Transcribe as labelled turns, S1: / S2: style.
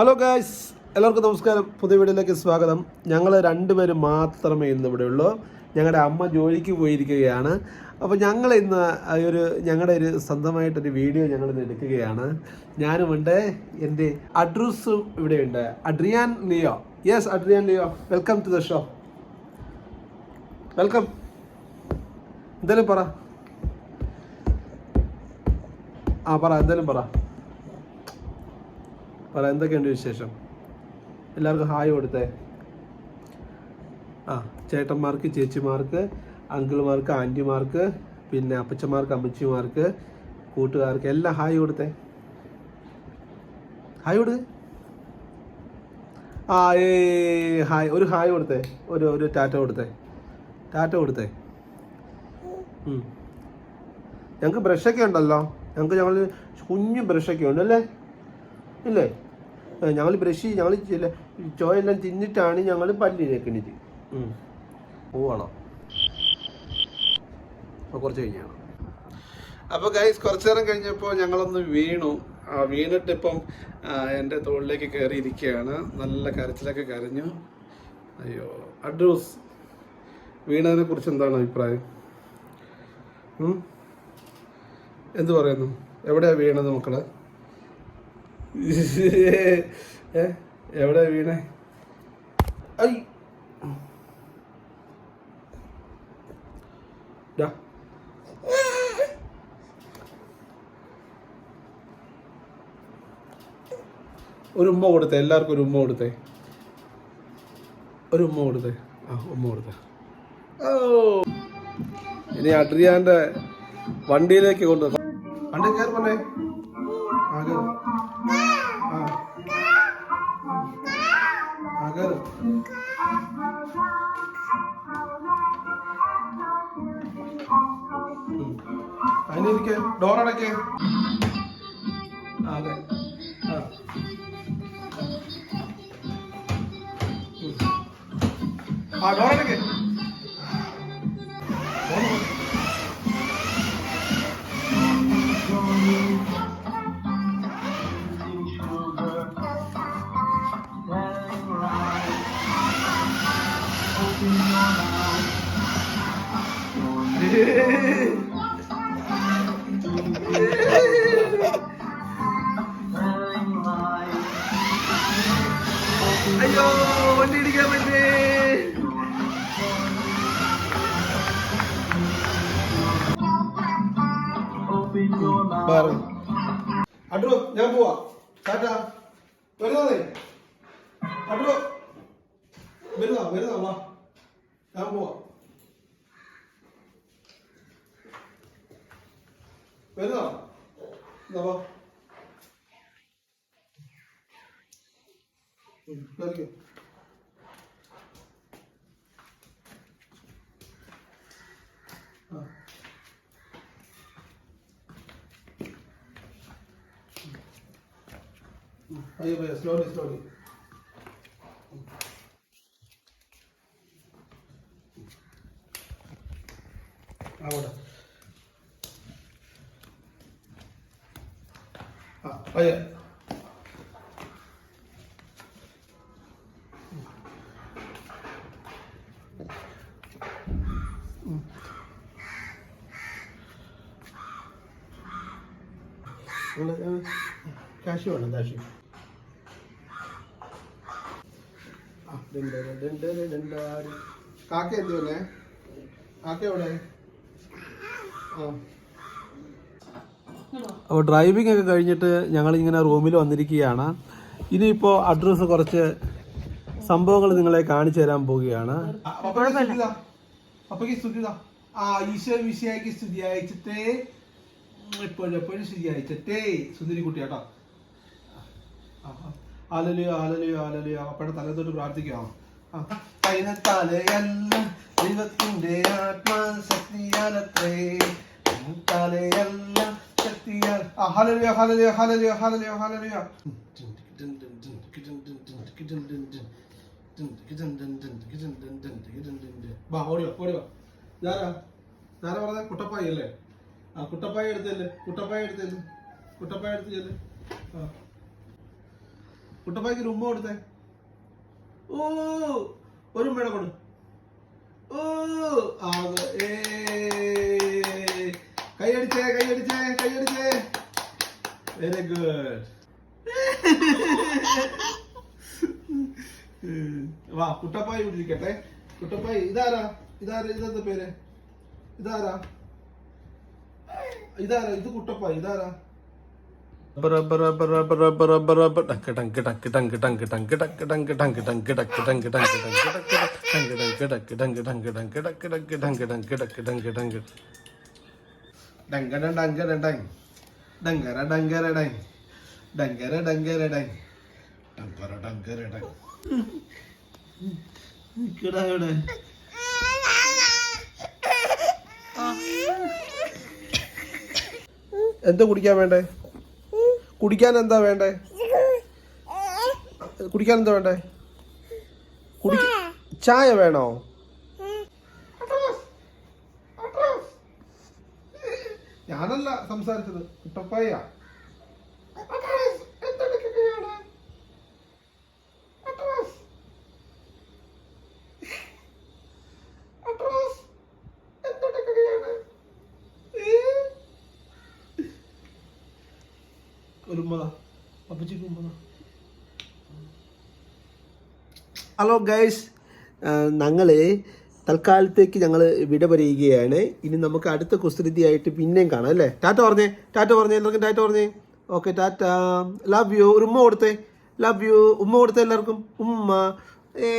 S1: Hello guys എല്ലാവർക്കും നമസ്കാരം. പുതിയ വീഡിയോയിലേക്ക് സ്വാഗതം. ഞങ്ങൾ രണ്ടുപേരും മാത്രമേ ഇന്ന് ഇവിടെ ഉള്ളൂ. ഞങ്ങളുടെ അമ്മ ജോലിക്ക് പോയിരിക്കുകയാണ്. അപ്പോൾ ഞങ്ങൾ ഇന്ന് ഒരു ഞങ്ങളുടെ ഒരു സ്വന്തമായിട്ടൊരു വീഡിയോ ഞങ്ങൾ ഇന്ന് എടുക്കുകയാണ് ഞാനുമുണ്ട് എന്റെ അഡ്രസ്സും ഇവിടെയുണ്ട്. Adrian Leo. Yes Adrian Leo. Welcome to the show welcome എന്തായാലും പറ. ആ പറ എന്തായാലും പറ. പറ എന്തൊക്കെയുണ്ട് വിശേഷം? എല്ലാവർക്കും ഹായ് കൊടുത്തേ. ആ ചേട്ടന്മാർക്ക് ചേച്ചിമാർക്ക് അങ്കിൾമാർക്ക് ആന്റിമാർക്ക് പിന്നെ അപ്പച്ചന്മാർക്ക് അമ്മച്ചിമാർക്ക് കൂട്ടുകാർക്ക് എല്ലാം ഹായ് കൊടുത്തേ. ഹായ് കൊടു ആ ഏ ഹായ് ഒരു ഹായ് കൊടുത്തേ. ഒരു ഒരു ടാറ്റ കൊടുത്തേ. ടാറ്റ കൊടുത്തേ. ഞങ്ങൾക്ക് ബ്രഷൊക്കെ ഉണ്ടല്ലോ. ഞങ്ങൾക്ക് ഞങ്ങൾ കുഞ്ഞു ബ്രഷൊക്കെ ഉണ്ട് അല്ലേ ഇല്ലേ? ഞങ്ങൾ ബ്രഷ് ഞങ്ങൾ ചോയെല്ലാം തിന്നിട്ടാണ് ഞങ്ങൾ പല്ല് തേക്കുന്നത് പോവാണോ. അപ്പോൾ കുറച്ച് കഴിഞ്ഞാണ് അപ്പോൾ ഗൈസ് കുറച്ച് നേരം കഴിഞ്ഞപ്പോൾ ഞങ്ങളൊന്ന് വീണു. ആ വീണിട്ട് ഇപ്പം എന്റെ തോളിലേക്ക് കയറിയിരിക്കുകയാണ്. നല്ല കരച്ചിലൊക്കെ കരഞ്ഞു. അയ്യോ അഡ്രൂസ്. വീണതിനെ കുറിച്ച് എന്താണ് അഭിപ്രായം? എന്തു പറയുന്നു? എവിടെയാണ് വീണത് മക്കളെ? എവിടെ വീണേ? ഐ. ഒരു ഉമ്മ കൊടുത്തെ എല്ലാവർക്കും ഒരു ഉമ്മ കൊടുത്തെ. ഒരു ഉമ്മ കൊടുത്തെ. ആ ഉമ്മ കൊടുത്തേ. ഓ. ഇനി അഡ്രിയാന്റെ വണ്ടിയിലേക്ക് കൊണ്ടുവന്നു. വണ്ടി കയറി ആ. കയറി അതിനിരിക്കെ ആ അതെ. ആ. ഡോർ അയ്യോ വണ്ടി ഇടിക്കാൻ പറ്റേ. അഡ്രോ ഞാൻ പോവാ. ടാറ്റാ. വരുന്നേ അഡ്രോ. വരുന്ന വരുന്ന വാ. ഞാൻ പോവാ. വരുന്ന എന്നാ വാ ഉം, കേറിക്കോ. ആ. ഉം, പയ്യെ കാശ് വേണം കാശ്. കാക്ക എന്ത് തന്നെ കാക്ക എവിടെ ആ അപ്പോൾ ഡ്രൈവിംഗ് ഒക്കെ കഴിഞ്ഞിട്ട് ഞങ്ങളിങ്ങനെ റൂമിൽ വന്നിരിക്കുകയാണ്. ഇനിയിപ്പോൾ അഡ്രസ്സ് കുറച്ച് സംഭവങ്ങൾ നിങ്ങളെ കാണിച്ചു തരാൻ പോവുകയാണ്. അപ്പക്ക് സ്തുതിത ആ ഈശോ വിഷയാക്കി സ്തുതി അയച്ചിട്ടേ എപ്പോഴും എപ്പോഴും സ്തുതി അപ്പയുടെ തലത്തോട്ട് പ്രാർത്ഥിക്കാം. തലയല്ല ദൈവത്തിന്റെ ആത്മശക്തിയാലത്രേ ശക്തിയാൽ hallelujah, hallelujah, hallelujah, hallelujah. ബാ ഓടി വാ ഓടി വാ ഞാനാ ഞാനാ പറഞ്ഞ കുട്ടപ്പായി അല്ലേ? ആ കുട്ടപ്പായ എടുത്തല്ലേ കുട്ടപ്പായ എടുത്തല്ലേ കുട്ടപ്പായ എടുത്ത് ചെല്ലേ ആ കൊടുത്തേ. ഓ ഒരു ഉമ്മയുടെ കൊടു. ഓ ആ ഏ ഇവിടെ ഇരിക്കട്ടെ കുട്ടപ്പായി ഇതാരാ ഇതാരാ ഇതെന്താ പേര് ഇതാരാ ഇതാരാ ഇത് കുട്ടപ്പായി ഇതാരാ ഡങ്കര ഡങ്കര ഡങ് ഡങ്കര ഡങ്കര ഡങ് ഡങ്കര ഡങ്കര ഡങ് ഡങ്കര ഡങ്കര ഡങ് നിക്കടാ ഇവിടെ. എന്താ കുടിക്കാൻ വേണ്ടേ? കുടിക്കാൻ എന്താ വേണ്ടേ? കുടിക്കാൻ എന്താ വേണ്ടേ? കുടി ചായ വേണോ? ഞാനല്ല സംസാരിച്ചത് കുട്ടപ്പായ ഹലോ ഗൈസ് ഞങ്ങൾ തൽക്കാലത്തേക്ക് ഞങ്ങൾ വിട പറയുകയാണ്. ഇനി നമുക്ക് അടുത്ത കുസൃതിയായിട്ട് പിന്നെയും കാണാം അല്ലേ? ടാറ്റ പറഞ്ഞേ ടാറ്റ പറഞ്ഞേ എല്ലാവർക്കും ടാറ്റ പറഞ്ഞേ. ഓക്കെ ടാറ്റ. ലവ് യു ഒരു ഉമ്മ കൊടുത്തേ. ലവ് യു ഉമ്മ കൊടുത്തേ എല്ലാവർക്കും. ഉമ്മ. ഏ.